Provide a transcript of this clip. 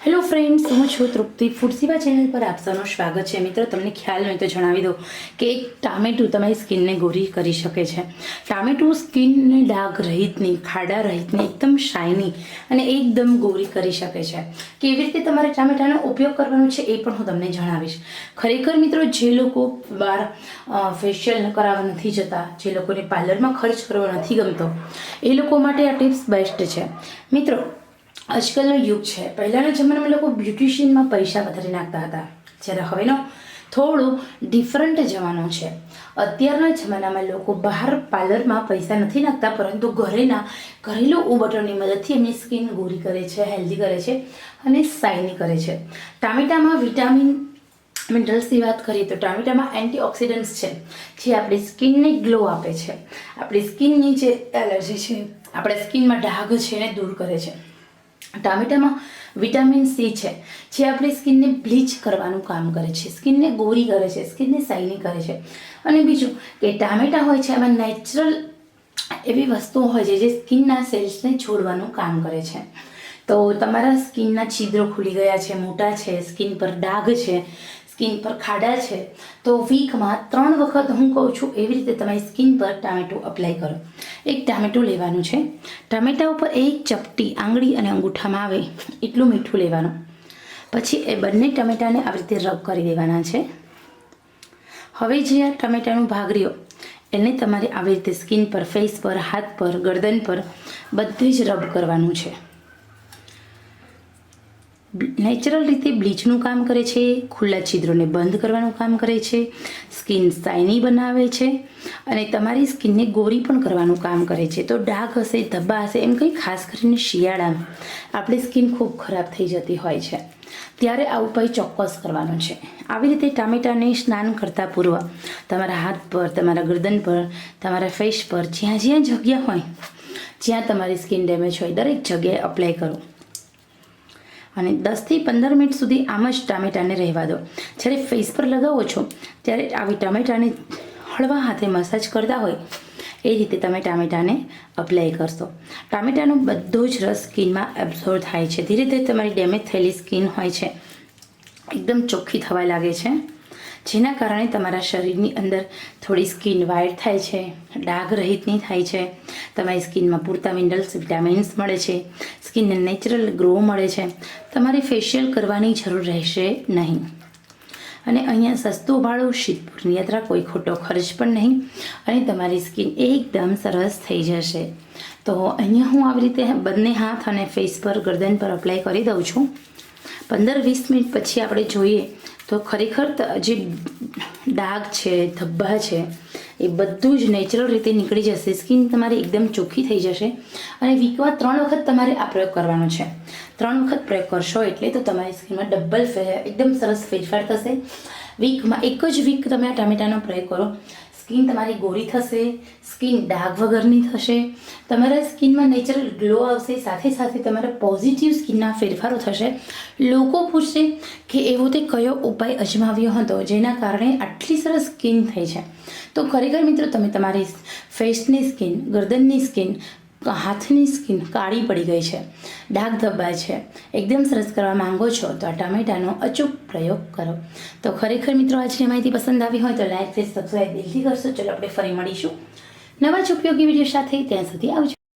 Hello friends હું છું તૃપ્તિ. Food સેવા ચેનલ પર આપ સૌનું સ્વાગત છે. મિત્રો, તમને ખ્યાલ નહીં તો જણાવી દો કે એક ટામેટું તમારી સ્કિનને ગોરી કરી શકે છે. ટામેટું સ્કિનને ડાઘ રહિતની, ખાડા રહિતની, એકદમ શાઇની અને એકદમ ગોરી કરી શકે છે. કેવી રીતે તમારે ટામેટાનો ઉપયોગ કરવાનો છે એ પણ હું તમને જણાવીશ. ખરેખર મિત્રો, જે લોકો બહાર ફેશિયલ કરાવવા નથી જતા, જે લોકોને પાર્લરમાં ખર્ચ કરવો નથી ગમતો, એ લોકો માટે આ ટિપ્સ બેસ્ટ છે. મિત્રો આજકાલનો યુગ છે. પહેલાંના જમાનામાં લોકો બ્યુટિશિયનમાં પૈસા વધારે નાખતા હતા. જ્યારે હવેનો થોડો ડિફરન્ટ જમાનો છે. અત્યારના જમાનામાં લોકો બહાર પાર્લરમાં પૈસા નથી નાખતા, પરંતુ ઘરેના ઘરેલું ઉબટણની મદદથી એમની સ્કિન ગોરી કરે છે હેલ્ધી કરે છે અને સાઇની કરે છે. ટામેટામાં વિટામિન મિનરલ્સની વાત કરીએ તો ટામેટામાં એન્ટીઓક્સિડન્ટ્સ છે, જે આપણી સ્કિનને ગ્લો આપે છે. આપણી સ્કિનની જે એલર્જી છે, આપણા સ્કિનમાં ડાઘ છે એને દૂર કરે છે. ટામેટામાં વિટામિન સી છે. જે આપણી સ્કિનને બ્લીચ કરવાનું કામ કરે છે. સ્કિનને ગોરી કરે છે. સ્કિનને શાઇની કરે છે. અને બીજું કે ટામેટા હોય છે, એમાં નેચરલ એવી વસ્તુઓ હોય છે જે સ્કિનના સેલ્સને છોડવાનું કામ કરે છે. તો તમારા સ્કિનના છિદ્રો ખુલી ગયા છે, મોટા છે, સ્કિન પર ડાઘ છે સ્કિન પર ખાડા છે, તો વીકમાં ત્રણ વખત હું કહું છું એવી રીતે તમારી સ્કિન પર ટામેટું અપ્લાય કરો. એક ટામેટું લેવાનું છે. ટામેટા ઉપર એક ચપટી આંગળી અને અંગૂઠામાં આવે એટલું મીઠું લેવાનું. પછી એ બંને ટમેટાને આવી રીતે રબ કરી દેવાના છે. હવે જે આ ટમેટાનું ભાગરીઓ એને તમારે આવી રીતે સ્કિન પર, ફેસ પર, હાથ પર, ગરદન પર બધે જ રબ કરવાનું છે. નેચરલ રીતે બ્લીચનું કામ કરે છે, ખુલ્લા છિદ્રોને બંધ કરવાનું કામ કરે છે સ્કિન શાઇની બનાવે છે અને તમારી સ્કિનને ગોરી પણ કરવાનું કામ કરે છે. તો ડાઘ હશે, ધબ્બા હશે, એમ કંઈ ખાસ કરીને શિયાળામાં આપણી સ્કિન ખૂબ ખરાબ થઈ જતી હોય છે. ત્યારે આ ઉપાય ચોક્કસ કરવાનો છે. આવી રીતે ટામેટાને સ્નાન કરતાં પૂર્વ તમારા હાથ પર, તમારા ગરદન પર, તમારા ફેસ પર જ્યાં જ્યાં જગ્યા હોય, જ્યાં તમારી સ્કિન ડેમેજ હોય, દરેક જગ્યાએ અપ્લાય કરો. અને દસથી પંદર મિનિટ સુધી આમ જ ટામેટાને રહેવા દો. જ્યારે ફેસ પર લગાવો છો, ત્યારે આવી ટામેટાને હળવા હાથે મસાજ કરતા હોય, એ રીતે તમે ટામેટાને અપ્લાય કરશો. ટામેટાનો બધો જ રસ સ્કિનમાં એબ્ઝોર્વ થાય છે. ધીરે ધીરે તમારી ડેમેજ થયેલી સ્કિન હોય છે. એકદમ ચોખ્ખી થવા લાગે છે. જેના કારણે તમારા શરીરની અંદર થોડી સ્કિન વાઇટ થાય છે, ડાઘ રહિતની થાય છે, તમારી સ્કિનમાં પૂરતા મિનરલ્સ, વિટામિન્સ મળે છે, સ્કિનને નેચરલ ગ્રો મળે છે, તમારે ફેશિયલ કરવાની જરૂર રહેશે નહીં. અને અહીંયા સસ્તું ભાડું શીતપુરની યાત્રા, કોઈ ખોટો ખર્ચ પણ નહીં અને તમારી સ્કિન એકદમ સરસ થઈ જશે. તો અહીંયા હું આવી રીતે બંને હાથ અને ફેસ પર, ગરદન પર અપ્લાય કરી દઉં છું. પંદર વીસ મિનિટ પછી આપણે જોઈએ તો ખરેખર જે ડાઘ છે, ધબ્બા છે, એ બધું જ નેચરલ રીતે નીકળી જશે. સ્કિન તમારી એકદમ ચોખ્ખી થઈ જશે અને વીકમાં ત્રણ વખત તમારે આ પ્રયોગ કરવાનો છે. ત્રણ વખત પ્રયોગ કરશો એટલે તો તમારી સ્કિનમાં ડબલ એકદમ સરસ ફેરફાર થશે. વીકમાં એક જ વીક તમે આ ટામેટાનો પ્રયોગ કરો. સ્કિન તમારી ગોરી થશે, સ્કિન ડાઘ વગરની થશે, તમારા સ્કિનમાં નેચરલ ગ્લો આવશે, સાથે સાથે તમારા પોઝિટિવ સ્કિનના ફેરફારો થશે. લોકો પૂછશે કે એવો તે કયો ઉપાય અજમાવ્યો હતો, જેના કારણે આટલી સરસ સ્કિન થઈ છે. તો ખરેખર મિત્રો, તમે તમારી ફેસની સ્કિન, ગરદનની સ્કિન હાથની સ્કિન કાળી પડી ગઈ છે, ડાઘ ધબ્બા છે. એકદમ સરસ કરવા માંગો છો તો આ ટામેટાનો અચૂક પ્રયોગ કરો. તો ખરેખર મિત્રો આજની માહિતી પસંદ આવી હોય તો લાઈક ફેસ સબસ્ક્રાઈબ દિલથી કરશો. ચલો આપણે ફરી મળીશું. નવા જ ઉપયોગી વીડિયો સાથે ત્યાં સુધી આવજો.